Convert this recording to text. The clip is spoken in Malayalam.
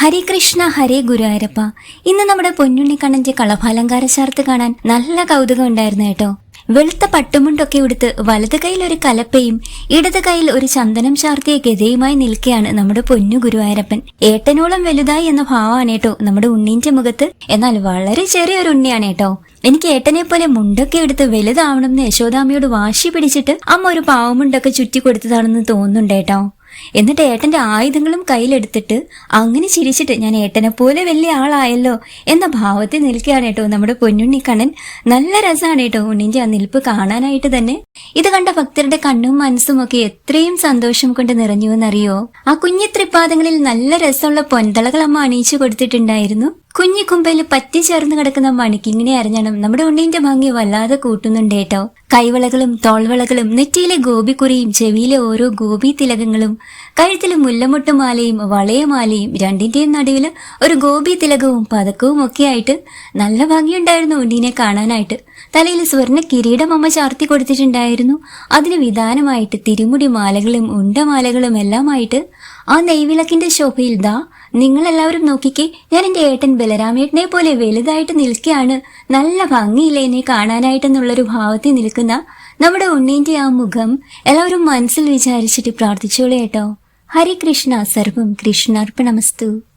ഹരികൃഷ്ണ ഹരേ ഗുരുവായൂരപ്പ. ഇന്ന് നമ്മുടെ പൊന്നുണ്ണിക്കണ്ണന്റെ കളഭാലങ്കാര ചാർത്ത് കാണാൻ നല്ല കൗതുകം ഉണ്ടായിരുന്നു കേട്ടോ. വെളുത്ത പട്ടുമുണ്ടൊക്കെ ഉടുത്ത് വലത് കൈയിൽ ഒരു കലപ്പയും ഇടത് കൈയിൽ ഒരു ചന്ദനം ചാർത്തിയ ഗതയുമായി നിൽക്കുകയാണ് നമ്മുടെ പൊന്നു ഗുരുവായൂരപ്പൻ. ഏട്ടനോളം വലുതായി എന്ന ഭാവമാണ് കേട്ടോ നമ്മുടെ ഉണ്ണീന്റെ മുഖത്ത്. എന്നാൽ വളരെ ചെറിയൊരു ഉണ്ണിയാണ് കേട്ടോ. എനിക്ക് ഏട്ടനെ പോലെ മുണ്ടൊക്കെ എടുത്ത് വലുതാവണം എന്ന് യശോദാമ്മയോട് വാശി പിടിച്ചിട്ട് അമ്മ ഒരു പാവമുണ്ടൊക്കെ ചുറ്റി കൊടുത്തതാണെന്ന് തോന്നുന്നുണ്ട് കേട്ടോ. എന്നിട്ട് ഏട്ടന്റെ ആയുധങ്ങളും കയ്യിലെടുത്തിട്ട് അങ്ങനെ ചിരിച്ചിട്ട് ഞാൻ ഏട്ടനെ പോലെ വലിയ ആളായല്ലോ എന്ന ഭാവത്തിൽ നിൽക്കുകയാണ് കേട്ടോ നമ്മുടെ പൊന്നുണ്ണി കണ്ണൻ. നല്ല രസമാണ് കേട്ടോ ഉണ്ണിന്റെ ആ നിൽപ്പ് കാണാനായിട്ട് തന്നെ. ഇത് കണ്ട ഭക്തരുടെ കണ്ണും മനസ്സും ഒക്കെ എത്രയും സന്തോഷം കൊണ്ട് നിറഞ്ഞു എന്നറിയോ? ആ കുഞ്ഞു ത്രിപാദങ്ങളിൽ നല്ല രസമുള്ള പൊന്തളകൾ അമ്മ അണിയിച്ചു കൊടുത്തിട്ടുണ്ടായിരുന്നു. കുഞ്ഞി കുമ്പയിൽ പറ്റി ചേർന്ന് കിടക്കുന്ന മണിക്കിങ്ങിനെ അറിഞ്ഞണം നമ്മുടെ ഉണ്ണീന്റെ ഭംഗി വല്ലാതെ കൂട്ടുന്നുണ്ട് കേട്ടോ. കൈവളകളും തോൾവളകളും നെറ്റിയിലെ ഗോപിക്കുറിയും ചെവിയിലെ ഓരോ ഗോപി തിലകങ്ങളും കഴുത്തിലെ മുല്ലമുട്ടുമാലയും വളയമാലയും രണ്ടിന്റെയും നടുവിൽ ഒരു ഗോപി തിലകവും പതക്കവും ഒക്കെ ആയിട്ട് നല്ല ഭംഗിയുണ്ടായിരുന്നു ഉണ്ണീനെ കാണാനായിട്ട്. തലയിൽ സ്വർണ കിരീടം അമ്മ ചാർത്തി കൊടുത്തിട്ടുണ്ടായിരുന്നു. അതിന് വിധാനമായിട്ട് തിരുമുടി മാലകളും ഉണ്ടമാലകളും എല്ലാമായിട്ട് ആ നെയ്വിളക്കിന്റെ ശോഭയിൽ ദാ നിങ്ങളെല്ലാവരും നോക്കിക്കേ ഞാൻ എന്റെ ഏട്ടൻ ബലരാമേട്ടനെ പോലെ വലുതായിട്ട് നിൽക്കുകയാണ്. നല്ല ഭംഗിയില്ലേ എന്നെ കാണാനായിട്ടെന്നുള്ളൊരു ഭാവത്തിൽ നിൽക്കുന്ന നമ്മുടെ ഉണ്ണീന്റെ ആ മുഖം എല്ലാവരും മനസ്സിൽ വിചാരിച്ചിട്ട് പ്രാർത്ഥിച്ചോളൂ കേട്ടോ ഹരികൃഷ്ണ സർവം കൃഷ്ണാർപ്പണമസ്തു.